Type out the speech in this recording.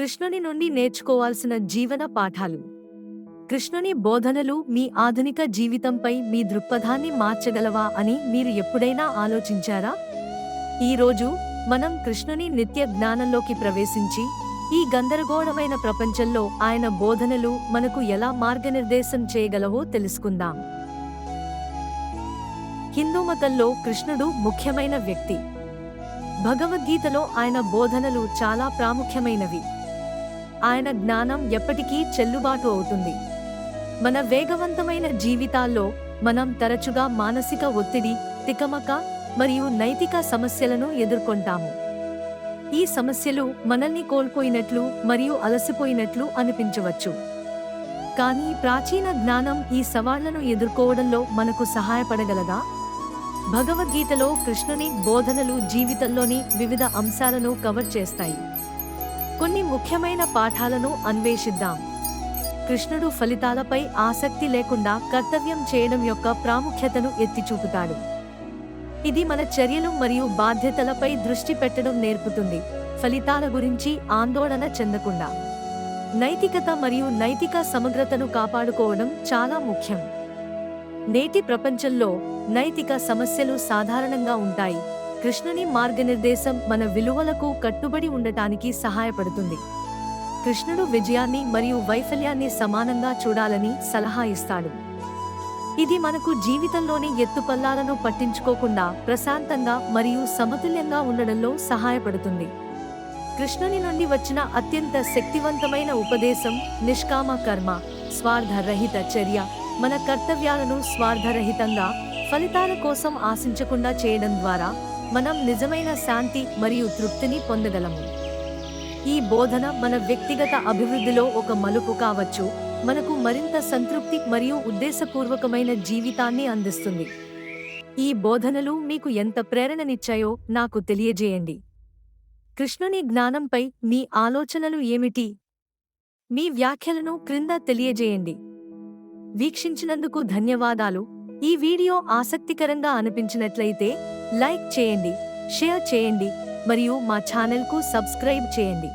కృష్ణుని నుండి నేర్చుకోవాల్సిన జీవన పాఠాలు. కృష్ణుని బోధనలు మీ ఆధునిక జీవితంపై మీ దృక్పథాన్ని మార్చగలవా అని మీరు ఎప్పుడైనా ఆలోచించారా? ఈరోజు మనం కృష్ణుని నిత్య జ్ఞానంలోకి ప్రవేశించి ఈ గందరగోళమైన ప్రపంచంలో ఆయన బోధనలు మనకు ఎలా మార్గనిర్దేశం చేయగలవో తెలుసుకుందాం. హిందూ మతంలో కృష్ణుడు ముఖ్యమైన వ్యక్తి. భగవద్గీతలో ఆయన బోధనలు చాలా ప్రాముఖ్యమైనవి. ఆయన జ్ఞానం ఎప్పటికీ చెల్లుబాటు అవుతుంది. మన వేగవంతమైన జీవితాల్లో మనం తరచుగా మానసిక ఒత్తిడి తికమక మరియు నైతిక సమస్యలను ఎదుర్కొంటాము. ఈ సమస్యలు మనల్ని కోల్పోయినట్లు మరియు అలసిపోయినట్లు అనిపించవచ్చు. కానీ ప్రాచీన జ్ఞానం ఈ సవాళ్ళను ఎదుర్కోవడంలో మనకు సహాయపడగలదా? భగవద్గీతలో కృష్ణుని బోధనలు జీవితంలోని వివిధ అంశాలను కవర్ చేస్తాయి. కొన్ని ముఖ్యమైన పాఠాలను అన్వేషిద్దాం. కృష్ణుడు ఫలితాలపై ఆసక్తి లేకుండా కర్తవ్యం చేయడం యొక్క ప్రాముఖ్యతను ఎత్తి చూపుతాడు ఇది మన చర్యలు మరియు బాధ్యతలపై దృష్టి పెట్టడం నేర్పుతుంది. ఫలితాల గురించి ఆందోళన చెందకుండా. నైతికత మరియు నైతిక సమగ్రతను కాపాడుకోవడం చాలా ముఖ్యం. నేటి ప్రపంచంలో నైతిక సమస్యలు సాధారణంగా ఉంటాయి. కృష్ణుని మార్గనిర్దేశం మన విలువలకు కట్టుబడి ఉండటానికి సహాయపడుతుంది. కృష్ణుడు విజయాన్ని మరియు వైఫల్యాన్ని సమానంగా చూడాలని సలహా ఇస్తాడు. ఇది మనకు జీవితంలోని ఎత్తుపల్లాలను పట్టించుకోకుండా ప్రశాంతంగా మరియు సమతుల్యంగా ఉండడంలో సహాయపడుతుంది. కృష్ణుని నుండి వచ్చిన అత్యంత శక్తివంతమైన ఉపదేశం నిష్కామ కర్మ స్వార్థరహిత చర్య మన కర్తవ్యాలను స్వార్థరహితంగా ఫలితాల కోసం ఆశించకుండా చేయడం ద్వారా మనం నిజమైన శాంతి మరియు తృప్తిని పొందగలము. ఈ బోధన మన వ్యక్తిగత అభివృద్ధిలో ఒక మలుపు కావచ్చు. మనకు మరింత సంతృప్తి మరియు ఉద్దేశపూర్వకమైన జీవితాన్ని అందిస్తుంది. ఈ బోధనలు మీకు ఎంత ప్రేరణనిచ్చాయో నాకు తెలియజేయండి. కృష్ణుని జ్ఞానంపై మీ ఆలోచనలు ఏమిటి? మీ వ్యాఖ్యలను క్రింద తెలియజేయండి. వీక్షించినందుకు ధన్యవాదాలు. ఈ వీడియో ఆసక్తికరంగా అనిపించినట్లయితే లైక్ చేయండి షేర్ చేయండి మరియు మా ఛానల్కు సబ్స్క్రైబ్ చేయండి.